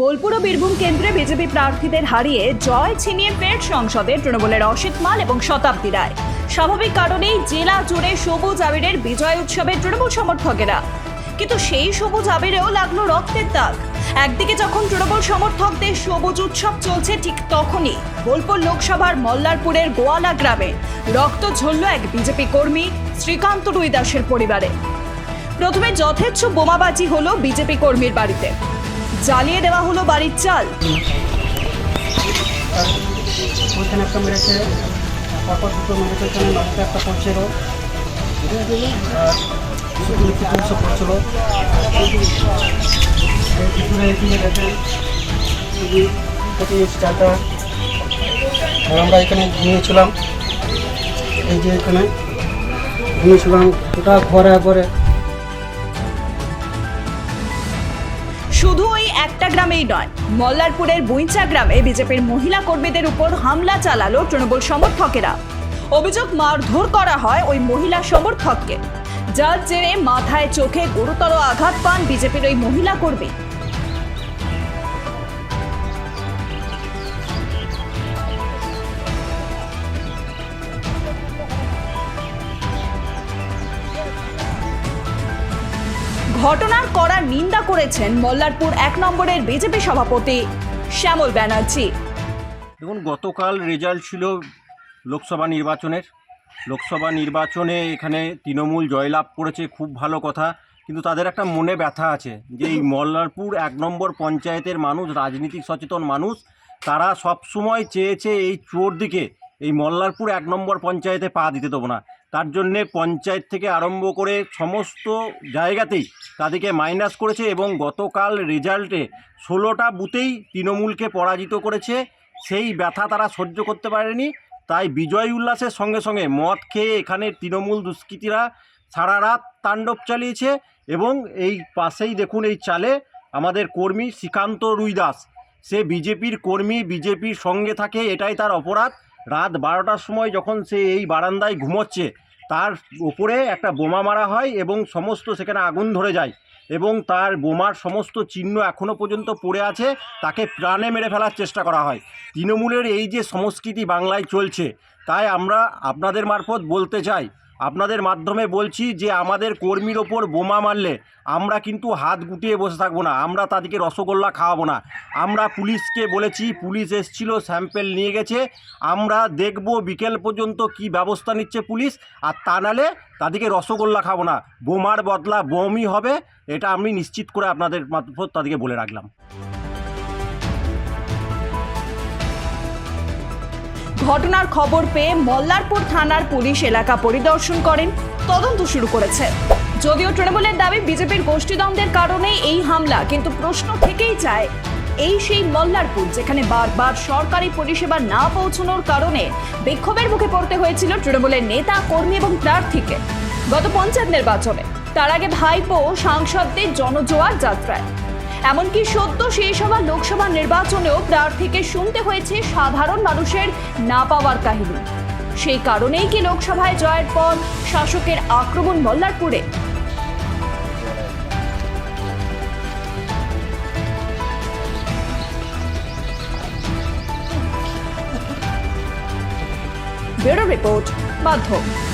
বোলপুর ও বীরভূম কেন্দ্রে বিজেপি প্রার্থীদের হারিয়ে জয় ছিনিয়ে ফের সংসদে তৃণমূলের অসিত মাল এবং শতাব্দী রায়। স্বাভাবিক কারণেই জেলা জুড়ে সবুজ আবিরের বিজয় উৎসবে তৃণমূল সমর্থকেরা। কিন্তু সেই সবুজ আবিরেও লাগল রক্তের দাগ। একদিকে যখন তৃণমূল সমর্থকদের সবুজ উৎসব চলছে ঠিক তখনই বোলপুর লোকসভার মল্লারপুরের গোয়ালা গ্রামে রক্ত ঝরল এক বিজেপি কর্মী শ্রীকান্ত রুই দাসের পরিবারে। প্রথমে যথেচ্ছ বোমাবাজি হলো বিজেপি কর্মীর বাড়িতে। জ্বালিয়ে দেওয়া হলো বাড়ির চাল। ওইখানে একটা মেরেছে দুটো মেরেছে ওইখানে একটা আমরা এখানে ঘুমিয়েছিলাম। এই যে এখানে ঘুমিয়েছিলাম ওটা ঘরে ঘরে। ওই গ্রামেই নয়। মল্লারপুরের বুইঞ্চা গ্রামে বিজেপির মহিলা কর্মীদের উপর হামলা চালালো তৃণমূল সমর্থকেরা। অভিযোগ মারধর করা হয় ওই মহিলা সমর্থককে। যার জেরে মাথায় চোখে গুরুতর আঘাত পান বিজেপির ওই মহিলা কর্মী। ঘটনার কড়া নিন্দা করেছেন মল্লারপুর এক নম্বরের বিজেপি সভাপতি শ্যামল ব্যানার্জি। দেখুন, গতকাল রেজাল্ট ছিল লোকসভা নির্বাচনের। লোকসভা নির্বাচনে এখানে তৃণমূল জয়লাভ করেছে, খুব ভালো কথা। কিন্তু তাদের একটা মনে ব্যথা আছে যে এই মল্লারপুর এক নম্বর পঞ্চায়েতের মানুষ, রাজনীতিক সচেতন মানুষ, তারা সব সময় চেয়েছে এই চোর দিকে, এই মল্লারপুর এক নম্বর পঞ্চায়েতে পা দিতে দেবো না। তার জন্যে পঞ্চায়েত থেকে আরম্ভ করে সমস্ত জায়গাতেই তাদেরকে মাইনাস করেছে এবং গতকাল রেজাল্টে ষোলোটা বুথেই তৃণমূলকে পরাজিত করেছে। সেই ব্যথা তারা সহ্য করতে পারেনি। তাই বিজয় উল্লাসের সঙ্গে সঙ্গে মদ খেয়ে এখানে তৃণমূল দুষ্কৃতীরা সারা রাত তাণ্ডব চালিয়েছে এবং এই পাশেই দেখুন এই চালে আমাদের কর্মী শ্রীকান্ত রুইদাস। সে বিজেপির কর্মী, বিজেপির সঙ্গে থাকে, এটাই তার অপরাধ। রাত বারোটার সময় যখন সে এই বারান্দায় ঘুমোচ্ছে, তার উপরে একটা বোমা মারা হয় এবং সমস্ত সেখানে আগুন ধরে যায় এবং তার বোমার সমস্ত চিহ্ন এখনও পর্যন্ত পড়ে আছে, তাকে প্রাণে মেরে ফেলার চেষ্টা করা হয়। তৃণমূলের এই যে সংস্কৃতি বাংলায় চলছে, তাই আমরা আপনাদের মারফত বলতে চাই আপনাদের মাধ্যমে বলছি যে আমাদের কর্মীর ওপর বোমা মারলে আমরা কিন্তু হাত গুটিয়ে বসে থাকব না, আমরা তাদেরকে রসগোল্লা খাওয়াবো না। আমরা পুলিশকে বলেছি, পুলিশ এসছিল, স্যাম্পেল নিয়ে গেছে, আমরা দেখব বিকেল পর্যন্ত কি ব্যবস্থা নিচ্ছে পুলিশ, আর তা নালে তাদেরকে রসগোল্লা খাব না। বোমার বদলা বোমই হবে, এটা আমি নিশ্চিত করে আপনাদের মারফত তাদেরকে বলে রাখলাম। ঘটনার খবর পেয়ে মল্লারপুর থানার পুলিশ এলাকা পরিদর্শন করেন। তদন্ত শুরু করেছে। যদিও তৃণমূলের দাবি বিজেপির গোষ্ঠীদ্বন্দ্বের কারণে এই হামলা, কিন্তু প্রশ্ন থেকেই যায়, এই সেই মল্লারপুর যেখানে বারবার সরকারি পরিষেবা না পৌঁছানোর কারণে বিক্ষোভের মুখে পড়তে হয়েছিল তৃণমূলের নেতা, কর্মী এবং প্রার্থীকে। গত পঞ্চায়েত নির্বাচনে তার আগে ভাইপো সাংসদদের জনজোয়ার যাত্রায়। এমনকি সদ্য শেষ হওয়া লোকসভা নির্বাচনেও প্রার্থীকে শুনতে হয়েছে সাধারণ মানুষের না পাওয়ার কাহিনী। সেই কারণেই কি লোকসভায় জয়ের পর শাসকের আক্রমণ মল্লারপুরে? ব্যুরো রিপোর্ট, মাধ্যম।